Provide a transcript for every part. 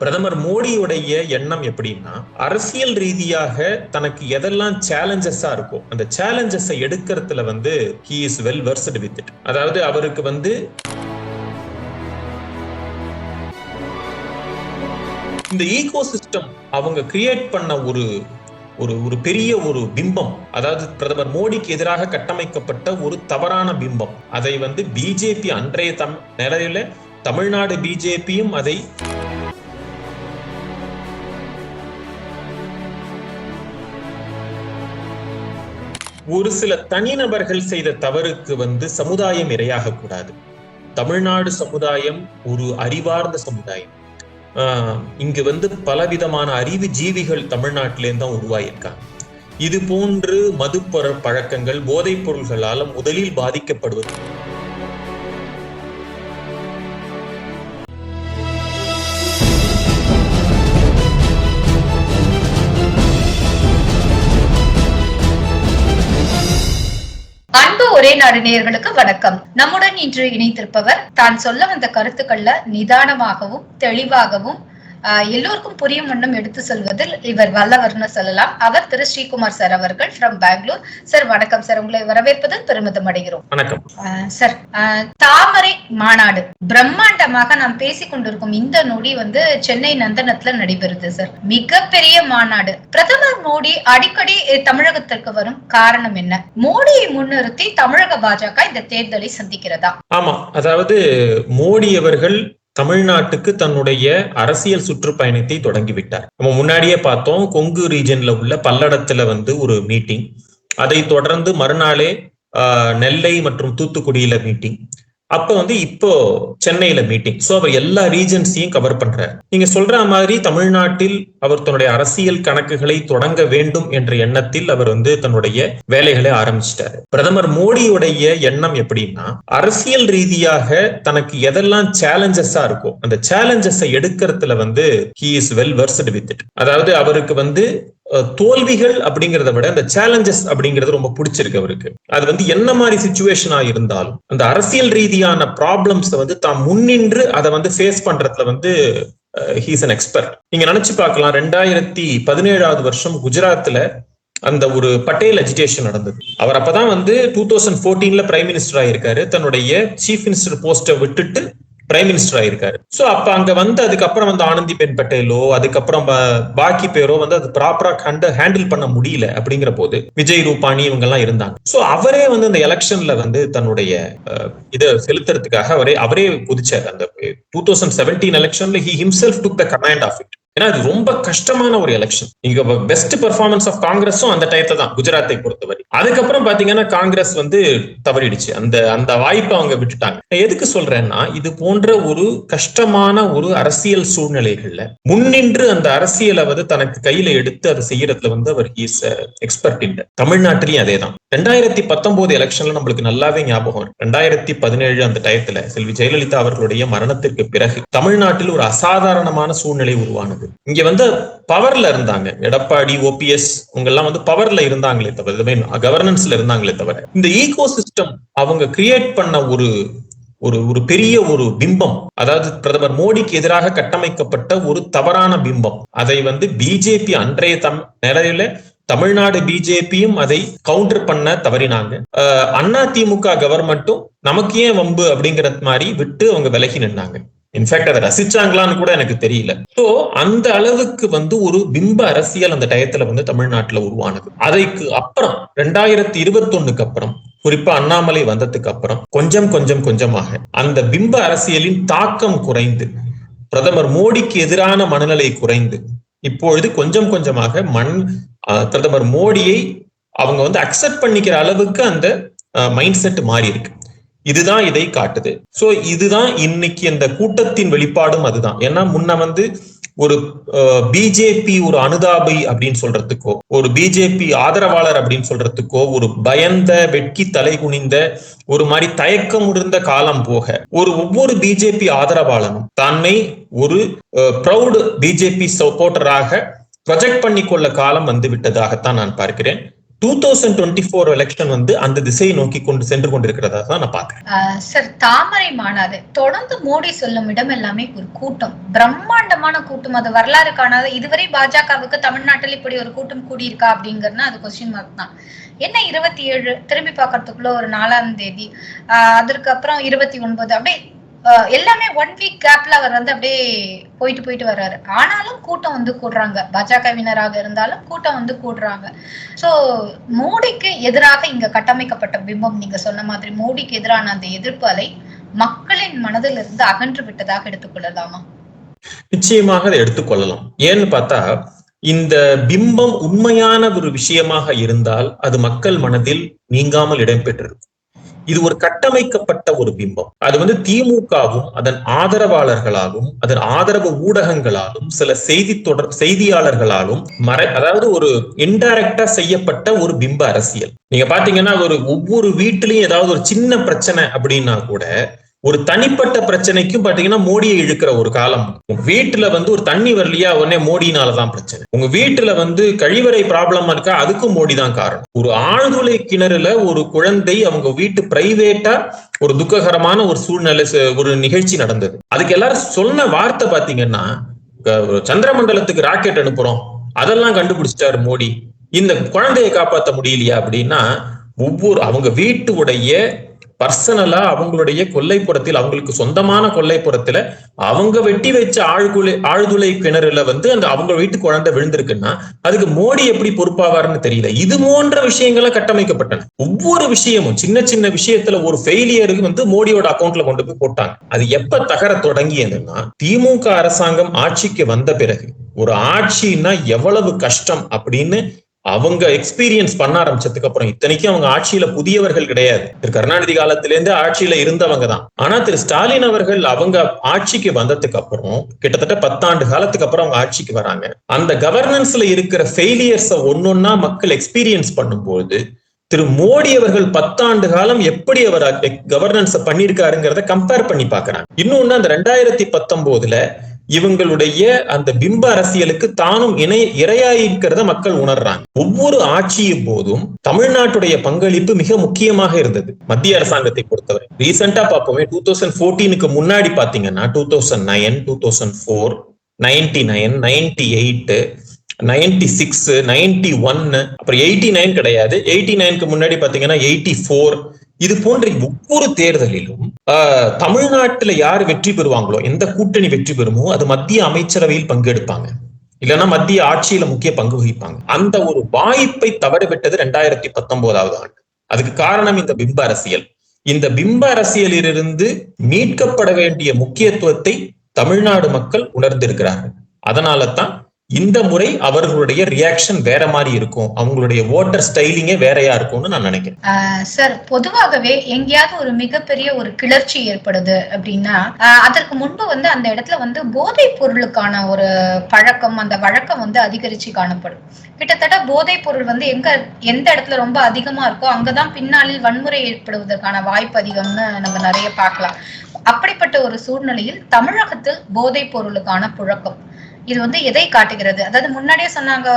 பிரதமர் மோடியுடைய எண்ணம் எப்படின்னா அரசியல் ரீதியாக தனக்கு எதெல்லாம் சேலஞ்சஸா இருக்கோ அந்த சேலஞ்சஸை எடுக்கிறதுல வந்து he is well versed with it அதாவது அவருக்கு வந்து இந்த ஈகோ சிஸ்டம் அவங்க கிரியேட் பண்ண ஒரு ஒரு ஒரு பெரிய ஒரு பிம்பம் அதாவது பிரதமர் மோடிக்கு எதிராக கட்டமைக்கப்பட்ட ஒரு தவறான பிம்பம். அதை வந்து பிஜேபி அன்றைய தம் நிலையில தமிழ்நாடு பிஜேபியும் அதை ஒரு சில தனிநபர்கள் செய்த தவறுக்கு வந்து சமுதாயம் இரையாக கூடாது. தமிழ்நாடு சமுதாயம் ஒரு அறிவார்ந்த சமுதாயம். இங்கு வந்து பலவிதமான அறிவு ஜீவிகள் தமிழ்நாட்டிலேருந்து தான் உருவாயிருக்காங்க. இது போன்று மதுப்பர பழக்கங்கள் போதைப் பொருள்களால் முதலில் பாதிக்கப்படுவது அன்பு ஒரே நாடு நேயர்களுக்கு வணக்கம். நம்முடன் இன்று இணைத்திருப்பவர் தான் சொல்ல வந்த கருத்துக்கள்ல நிதானமாகவும் தெளிவாகவும் எல்லோருக்கும் புரியும் வண்ணம் எடுத்து சொல்வதில் இவர் வல்லவர்னு சொல்லலாம். அவர் திரு ஸ்ரீகுமார் சார் அவர்கள் ஃப்ரம் பெங்களூர் சார் வணக்கம் சார். உங்களை வரவேற்பதில் பெருமிதம் அடைகிறோம். வணக்கம். சார் தாமரை மாநாடு. பிரம்மாண்டமாக நாம் பேசிக் கொண்டிருக்கும் இந்த நொடி வந்து சென்னை நந்தனத்துல நடைபெறுது சார். மிகப்பெரிய மாநாடு. பிரதமர் மோடி அடிக்கடி தமிழகத்திற்கு வரும் காரணம் என்ன? மோடியை முன்னிறுத்தி தமிழக பாஜக இந்த தேர்தலை சந்திக்கிறதா? ஆமா. அதாவது மோடி அவர்கள் தமிழ்நாட்டுக்கு தன்னுடைய அரசியல் சுற்றுப்பயணத்தை தொடங்கிவிட்டார். நம்ம முன்னாடியே பார்த்தோம் கொங்கு ரீஜன்ல உள்ள பல்லடத்துல வந்து ஒரு மீட்டிங் அதை தொடர்ந்து மறுநாளே ஆஹ், நெல்லை மற்றும் தூத்துக்குடியில மீட்டிங் அப்ப வந்து இப்போ சென்னையில மீட்டிங் சோ அவர் எல்லா ரீஜன்ஸையும் கவர் பண்றாரு. நீங்க சொல்ற மாதிரி தமிழ்நாட்டில் அவர் தன்னுடைய அரசியல் கணக்குகளை தொடங்க வேண்டும் என்ற எண்ணத்தில் அவர் வந்து தன்னுடைய வேலைகளை ஆரம்பிச்சிட்டாரு. பிரதமர் மோடியுடைய எண்ணம் எப்படின்னா அரசியல் ரீதியாக தனக்கு எதெல்லாம் சேலஞ்சஸா இருக்கோ அந்த சேலஞ்சஸை எடுக்கிறதுல வந்து he is well versed with it அதாவது அவருக்கு வந்து தோல்விகள் அப்படிங்கறத விட அந்த சேலஞ்சஸ் அப்படிங்கிறது ரொம்ப பிடிச்சிருக்கு அவருக்கு. அது வந்து என்ன மாதிரி சுச்சுவேஷனா இருந்தாலும் அந்த அரசியல் ரீதியான ப்ராப்ளம்ஸ் வந்து தாம் முன்னின்று அதை வந்து ஃபேஸ் பண்றதுல வந்து ஹீஸ் அன் எக்ஸ்பர்ட் நீங்க நினைச்சு பார்க்கலாம் ரெண்டாயிரத்தி பதினேழாவது வருஷம் குஜராத்ல அந்த ஒரு பட்டேல் அஜிடேஷன் நடந்தது. அவர் அப்பதான் வந்து டூ தௌசண்ட் ஃபோர்டீன்ல பிரைம் மினிஸ்டர் ஆயிருக்காரு. தன்னுடைய சீஃப் மினிஸ்டர் போஸ்டை விட்டுட்டு பிரைம் மினிஸ்டர் ஆயிருக்காரு. சோ அப்ப அங்க வந்து அதுக்கப்புறம் வந்து ஆனந்தி பென் பட்டேலோ அதுக்கப்புறம் பாக்கி பேரோ வந்து அது ப்ராப்பரா கண்டு ஹேண்டில் பண்ண முடியல அப்படிங்கிற போது விஜய் ரூபானி இவங்க எல்லாம் இருந்தாங்க. சோ அவரே வந்து அந்த எலெக்ஷன்ல வந்து தன்னுடைய இதை செலுத்துறதுக்காக அவரே அவரே குதிச்சார். அந்த டூ தௌசண்ட் செவன்டீன் எலெக்ஷன்ல he himself took the command of it ஏன்னா அது ரொம்ப கஷ்டமான ஒரு எலெக்ஷன் இங்க பெஸ்ட் பெர்ஃபார்மன்ஸ் ஆஃப் காங்கிரஸும் அந்த டயத்தை தான் குஜராத்தை பொறுத்தவரை. அதுக்கப்புறம் பாத்தீங்கன்னா காங்கிரஸ் வந்து தவறிடுச்சு. அந்த அந்த வாய்ப்பை அவங்க விட்டுட்டாங்க. நான் எதுக்கு சொல்றேன்னா இது போன்ற ஒரு கஷ்டமான ஒரு அரசியல் சூழ்நிலைகள்ல முன்னின்று அந்த அரசியலை வந்து தனக்கு கையில எடுத்து அதை செய்யறதுல வந்து அவர் இஸ் எக்ஸ்பர்ட் இல்ல தமிழ்நாட்டிலையும் அதே தான் ரெண்டாயிரத்தி பத்தொன்பது எலெக்ஷன்ல நம்மளுக்கு நல்லாவே ஞாபகம் ரெண்டாயிரத்தி பதினேழு அந்த டயத்துல செல்வி ஜெயலலிதா அவர்களுடைய மரணத்திற்கு பிறகு தமிழ்நாட்டில் ஒரு அசாதாரணமான சூழ்நிலை உருவானது. இங்க வந்து பவர்ல இருந்தாங்க. எடப்பாடி ஓபிஎஸ் இவங்க எல்லாம் வந்து பவர்ல இருந்தாங்களே தவிர கவர்னன்ஸ்ல இருந்தாங்களே தவிர இந்த ஈகோ சிஸ்டம் அவங்க கிரியேட் பண்ண ஒரு ஒரு ஒரு பெரிய ஒரு பிம்பம் அதாவது பிரதமர் மோடிக்கு எதிராக கட்டமைக்கப்பட்ட ஒரு தவறான பிம்பம் அதை வந்து பிஜேபி அன்றைய தம் நிலையில தமிழ்நாடு பிஜேபியும் அதை கவுண்டர் பண்ண தவறினாங்க. அஹ் அண்ணா திமுக கவர்மெண்ட்டும் நமக்கு ஏன் வம்பு அப்படிங்கிற மாதிரி விட்டு அவங்க விலகி நின்னாங்க. இன்ஃபேக்ட் அதை ரசிச்சாங்களான்னு கூட எனக்கு தெரியல. சோ அந்த அளவுக்கு வந்து ஒரு பிம்ப அரசியல் அந்த டயத்துல வந்து தமிழ்நாட்டுல உருவானது. அதைக்கு அப்புறம் ரெண்டாயிரத்தி இருபத்தொன்னுக்கு அப்புறம் குறிப்பா அண்ணாமலை வந்ததுக்கு அப்புறம் கொஞ்சம் கொஞ்சம் கொஞ்சமாக அந்த பிம்ப அரசியலின் தாக்கம் குறைந்து பிரதமர் மோடிக்கு எதிரான மனநிலை குறைந்து இப்பொழுது கொஞ்சம் கொஞ்சமாக மண் பிரதமர் மோடியை அவங்க வந்து அக்செப்ட் பண்ணிக்கிற அளவுக்கு அந்த மைண்ட் செட் மாறி இருக்கு. இதுதான் இதை காட்டுது. சோ இதுதான் இன்னைக்கு அந்த கூட்டத்தின் வெளிப்பாடும் அதுதான். ஏன்னா முன்ன வந்து ஒரு பிஜேபி ஒரு அனுதாபி அப்படின்னு சொல்றதுக்கோ ஒரு பிஜேபி ஆதரவாளர் அப்படின்னு சொல்றதுக்கோ ஒரு பயந்த வெட்கி தலை குனிந்த ஒரு மாதிரி தயக்கம் இருந்த காலம் போக ஒரு ஒவ்வொரு பிஜேபி ஆதரவாளனும் தன்னை ஒரு ப்ரௌடு பிஜேபி சப்போர்ட்டராக ப்ரொஜெக்ட் பண்ணிக்கொள்ள காலம் வந்து விட்டதாகத்தான் நான் பார்க்கிறேன். Two thousand twenty four election வந்து அந்த திசையை நோக்கி கொண்டு சென்று கொண்டிருக்கிறதா தான் நான் பாக்குறேன் ஆஹ் சார் தாமரை மாநாடு. தொடர்ந்து மோடி சொல்லும் இடம் எல்லாமே ஒரு கூட்டம். பிரம்மாண்டமான கூட்டம். அது வரலாறு காணாத இதுவரை பாஜகவுக்கு தமிழ்நாட்டில் இப்படி ஒரு கூட்டம் கூடியிருக்கா அப்படிங்கறதுனா அது கொஸ்டின் மார்க் தான். என்ன இருபத்தி ஏழு? திரும்பி பாக்குறதுக்குள்ள ஒரு நாலாம் தேதி. ஆஹ் அதற்கு அப்புறம் இருபத்தி ஒன்பது. அப்படியே எல்லாமே ஒன் வீக் கேப்ல அவர் வந்து அப்படியே போயிட்டு போயிட்டு வர்றாரு. ஆனாலும் கூட்டம் வந்து கூடுறாங்க. பாஜகவினராக இருந்தாலும் கூட்டம் வந்து கூடுறாங்க. சோ மோடிக்கு எதிராக இங்க கட்டமைக்கப்பட்ட பிம்பம் நீங்க சொன்ன மாதிரி மோடிக்கு எதிரான அந்த எதிர்ப்பு அலை மக்களின் மனதில் இருந்து அகன்று விட்டதாக எடுத்துக்கொள்ளலாமா நிச்சயமாக அதை எடுத்துக்கொள்ளலாம் ஏன்னு பார்த்தா இந்த பிம்பம் உண்மையான ஒரு விஷயமாக இருந்தால் அது மக்கள் மனதில் நீங்காமல் இடம்பெற்றிருக்கும். இது ஒரு கட்டமைக்கப்பட்ட ஒரு பிம்பம். அது வந்து திமுகவும் அதன் ஆதரவாளர்களாலும் அதன் ஆதரவு ஊடகங்களாலும் சில செய்தி தொடர் செய்தியாளர்களாலும் மறை அதாவது ஒரு இன்டைரக்டா செய்யப்பட்ட ஒரு பிம்ப அரசியல். நீங்க பாத்தீங்கன்னா ஒரு ஒவ்வொரு வீட்டிலையும் ஏதாவது ஒரு சின்ன பிரச்சனை அப்படின்னா கூட ஒரு தனிப்பட்ட பிரச்சனைக்கும் பாத்தீங்கன்னா மோடியை இழுக்கிற ஒரு காலம். உங்க வீட்டுல வந்து ஒரு தண்ணி வரலையா உடனே மோடினாலதான் பிரச்சனை. உங்க வீட்டுல வந்து கழிவறை ப்ராப்ளமா இருக்கா அதுக்கும் மோடி தான் காரணம். ஒரு ஆழ்துளை கிணறுல ஒரு குழந்தை அவங்க வீட்டு பிரைவேட்டா ஒரு துக்ககரமான ஒரு சூழ்நிலை ஒரு நிகழ்ச்சி நடந்தது. அதுக்கு எல்லாரும் சொன்ன வார்த்தை பாத்தீங்கன்னா ஒரு சந்திரமண்டலத்துக்கு ராக்கெட் அனுப்புறோம். அதெல்லாம் கண்டுபிடிச்சிட்டாரு மோடி. இந்த குழந்தையை காப்பாற்ற முடியலையா அப்படின்னா ஒவ்வொரு அவங்க வீட்டுடைய பர்சனலா அவங்களுடைய கொல்லைப்புறத்தில் அவங்களுக்கு சொந்தமான கொல்லைப்புறத்துல அவங்க வெட்டி வச்ச ஆழ்குலை ஆழ்துளை கிணறுல வந்து அந்த அவங்க வீட்டு குழந்தை விழுந்திருக்குன்னா அதுக்கு மோடி எப்படி பொறுப்பாவாருன்னு தெரியல. இது போன்ற விஷயங்களை கட்டமைக்கப்பட்டன. ஒவ்வொரு விஷயமும் சின்ன சின்ன விஷயத்துல ஒரு ஃபெயிலியருக்கு வந்து மோடியோட அக்கௌண்ட்ல கொண்டு போய் போட்டாங்க. அது எப்ப தகர தொடங்கியதுன்னா திமுக அரசாங்கம் ஆட்சிக்கு வந்த பிறகு ஒரு ஆட்சின்னா எவ்வளவு கஷ்டம் அப்படின்னு அவங்க எக்ஸ்பீரியன்ஸ் பண்ண ஆரம்பிச்சதுக்கு அப்புறம் இத்தனைக்கும் அவங்க ஆட்சியில புதியவர்கள் கிடையாது. திரு கருணாநிதி காலத்திலேருந்து ஆட்சியில இருந்தவங்க தான். ஆனா திரு ஸ்டாலின் அவர்கள் அவங்க ஆட்சிக்கு வந்ததுக்கு அப்புறம் கிட்டத்தட்ட பத்தாண்டு காலத்துக்கு அப்புறம் அவங்க ஆட்சிக்கு வராங்க. அந்த கவர்னன்ஸ்ல இருக்கிற ஃபெயிலியர்ஸ ஒன்னொன்னா மக்கள் எக்ஸ்பீரியன்ஸ் பண்ணும்போது திரு மோடி அவர்கள் பத்தாண்டு காலம் எப்படி அவர் கவர்னன்ஸ் பண்ணியிருக்காருங்கிறத கம்பேர் பண்ணி பாக்குறாங்க இன்னொன்னு அந்த ரெண்டாயிரத்தி பத்தொன்பதுல இவங்களுடைய அந்த பிம்ப அரசியலுக்கு தானும் இணை இரையாயிருக்கிறத மக்கள் உணர்றாங்க. ஒவ்வொரு ஆட்சியும் போதும் தமிழ்நாட்டுடைய பங்களிப்பு மிக முக்கியமாக இருந்தது. மத்திய அரசாங்கத்தை பொறுத்தவரை. ரீசெண்டா பார்ப்போமே டூ தௌசண்ட் ஃபோர்டீனுக்கு முன்னாடி பாத்தீங்கன்னா two thousand nine two thousand four ninety nine ninety eight ninety six ninety ஒன்னு அப்புறம் எயிட்டி நைன் கிடையாது. எயிட்டி நைனுக்கு முன்னாடி பாத்தீங்கன்னா எயிட்டி ஃபோர் இது போன்ற ஒவ்வொரு தேர்தலிலும் ஆஹ், தமிழ்நாட்டுல யார் வெற்றி பெறுவாங்களோ எந்த கூட்டணி வெற்றி பெறுமோ அது மத்திய அமைச்சரவையில் பங்கெடுப்பாங்க. இல்லைன்னா மத்திய ஆட்சியில முக்கிய பங்கு வகிப்பாங்க. அந்த ஒரு வாய்ப்பை தவறவிட்டது ரெண்டாயிரத்தி பத்தொன்பதாவது ஆண்டு. அதுக்கு காரணம் இந்த பிம்ப அரசியல். இந்த பிம்ப அரசியலிலிருந்து மீட்கப்பட வேண்டிய முக்கியத்துவத்தை தமிழ்நாடு மக்கள் உணர்ந்திருக்கிறார்கள். அதனால தான் இந்த முறை அவர்களுடைய ரியாக்ஷன் வேற மாதிரி இருக்கும். அவங்களுடைய ஓட்டர் ஸ்டைலிங்கே வேறையா இருக்கும்னு நான் நினைக்கிறேன். ஆஹ் சார் பொதுவாகவே எங்கேயாவது ஒரு மிகப்பெரிய ஒரு கிளர்ச்சி ஏற்படுது அப்படின்னா ஆஹ் அதற்கு முன்பு வந்து அந்த இடத்துல வந்து போதைப் பொருளுக்கான ஒரு பழக்கம் அந்த வழக்கம் வந்து அதிகரிச்சு காணப்படும். கிட்டத்தட்ட போதைப் பொருள் வந்து எங்க எந்த இடத்துல ரொம்ப அதிகமா இருக்கோ அங்கதான் பின்னாளில் வன்முறை ஏற்படுவதற்கான வாய்ப்பு அதிகம்னு நம்ம நிறைய பார்க்கலாம். அப்படிப்பட்ட ஒரு சூழ்நிலையில் தமிழகத்தில் போதைப் பொருளுக்கான புழக்கம். இது வந்து எதை காட்டுகிறது? அதாவது முன்னாடியே சொன்னாங்க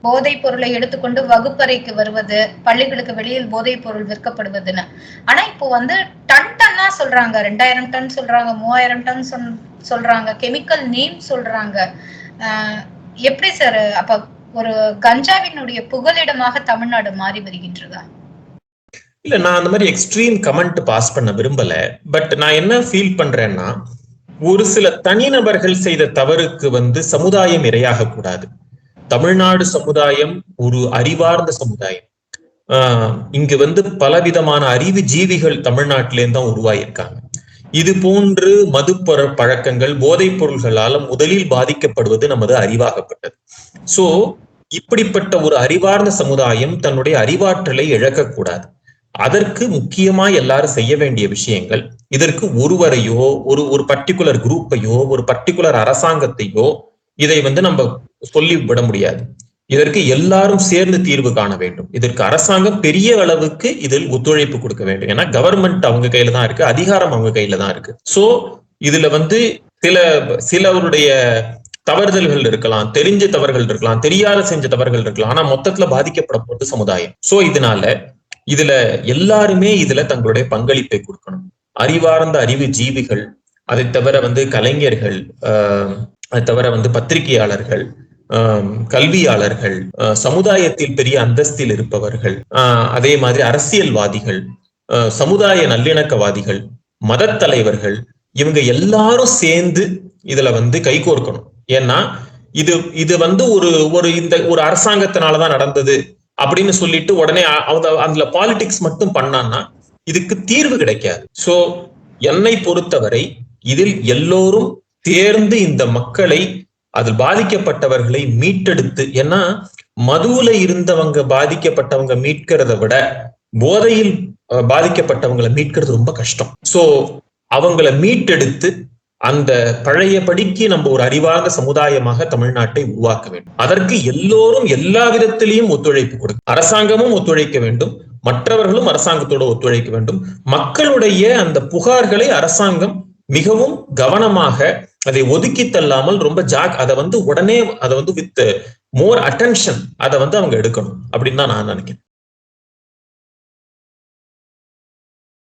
போதைப் பொருளை எடுத்துக்கொண்டு வகுப்பறைக்கு வருவது பள்ளிகளுக்கு வெளியில் போதைப் பொருள் விற்கப்படுவதுன்னு. ஆனா இப்போ வந்து டன் டன்னா சொல்றாங்க ரெண்டாயிரம் டன் சொல்றாங்க மூவாயிரம் டன் சொல்- சொல்றாங்க கெமிக்கல் நேம் சொல்றாங்க. ஆஹ் எப்படி சார் அப்ப ஒரு கஞ்சாவினுடைய புகலிடமாக தமிழ்நாடு மாறி வருகின்றதா? இல்ல நான் அந்த மாதிரி எக்ஸ்ட்ரீம் கமெண்ட் பாஸ் பண்ண விரும்பல பட் நான் என்ன ஃபீல் பண்றேன்னா ஒரு சில தனிநபர்கள் செய்த தவறுக்கு வந்து சமுதாயம் இரையாக கூடாது தமிழ்நாடு சமுதாயம் ஒரு அறிவார்ந்த சமுதாயம். ஆஹ் இங்கு வந்து பலவிதமான அறிவு ஜீவிகள் தமிழ்நாட்டிலேருந்து தான் உருவாயிருக்காங்க. இது போன்று மதுப்பொர பழக்கங்கள் போதைப் பொருள்களால முதலில் பாதிக்கப்படுவது நமது அறிவாகப்பட்டது. சோ இப்படிப்பட்ட ஒரு அறிவார்ந்த சமுதாயம் தன்னுடைய அறிவாற்றலை இழக்கக்கூடாது. அதற்கு முக்கியமா எல்லாரும் செய்ய வேண்டிய விஷயங்கள் இதற்கு ஒருவரையோ ஒரு ஒரு பர்டிகுலர் குரூப்பையோ ஒரு பர்டிகுலர் அரசாங்கத்தையோ இதை வந்து நம்ம சொல்லி விட முடியாது. இதற்கு எல்லாரும் சேர்ந்து தீர்வு காண வேண்டும். இதற்கு அரசாங்கம் பெரிய அளவுக்கு இதில் ஒத்துழைப்பு கொடுக்க வேண்டும். ஏன்னா கவர்மெண்ட் அவங்க கையில தான் இருக்கு அதிகாரம் அவங்க கையில தான் இருக்கு. சோ இதுல வந்து சில சிலவருடைய தவறுதல்கள் இருக்கலாம் தெரிஞ்ச தவறுகள் இருக்கலாம் தெரியாத செஞ்ச தவறுகள் இருக்கலாம் ஆனா மொத்தத்துல பாதிக்கப்பட போறது சமுதாயம். சோ இதனால இதுல எல்லாருமே இதுல தங்களுடைய பங்களிப்பை கொடுக்கணும். அறிவார்ந்த அறிவு ஜீவிகள் அதை தவிர வந்து கலைஞர்கள் ஆஹ் அதை தவிர வந்து பத்திரிகையாளர்கள் ஆஹ் கல்வியாளர்கள் ஆஹ் சமுதாயத்தில் பெரிய அந்தஸ்தில் இருப்பவர்கள் ஆஹ் அதே மாதிரி அரசியல்வாதிகள் ஆஹ் சமுதாய நல்லிணக்கவாதிகள் மத தலைவர்கள் இவங்க எல்லாரும் சேர்ந்து இதுல வந்து கைகோர்க்கணும் ஏன்னா இது இது வந்து ஒரு ஒரு இந்த ஒரு அரசாங்கத்தினாலதான் நடந்தது. அப்படின்னு சொல்லிட்டு உடனே அதுல பாலிடிக்ஸ் மட்டும் பண்ணான்னா இதுக்கு தீர்வு கிடைக்காது. சோ என்னை பொறுத்தவரை இதில் எல்லோரும் தேர்ந்து இந்த மக்களை அதில் பாதிக்கப்பட்டவர்களை மீட்டெடுத்து ஏன்னா மதுவுல இருந்தவங்க பாதிக்கப்பட்டவங்க மீட்கிறத விட போதையில் பாதிக்கப்பட்டவங்களை மீட்கிறது ரொம்ப கஷ்டம். சோ அவங்கள மீட்டெடுத்து அந்த பழையபடிக்கு நம்ம ஒரு அறிவார்ந்த சமுதாயமாக தமிழ்நாட்டை உருவாக்க வேண்டும். அதற்கு எல்லோரும் எல்லா விதத்திலையும் ஒத்துழைப்பு கொடுக்கும் அரசாங்கமும் ஒத்துழைக்க வேண்டும் மற்றவர்களும் அரசாங்கத்தோட ஒத்துழைக்க வேண்டும். மக்களுடைய அந்த புகார்களை அரசாங்கம் மிகவும் கவனமாக அதை ஒதுக்கி தள்ளாமல் ரொம்ப ஜாக் அதை வந்து உடனே அதை வந்து வித் மோர் அட்டென்ஷன் அதை வந்து அவங்க எடுக்கணும் அப்படின்னு தான் நான் நினைக்கிறேன்.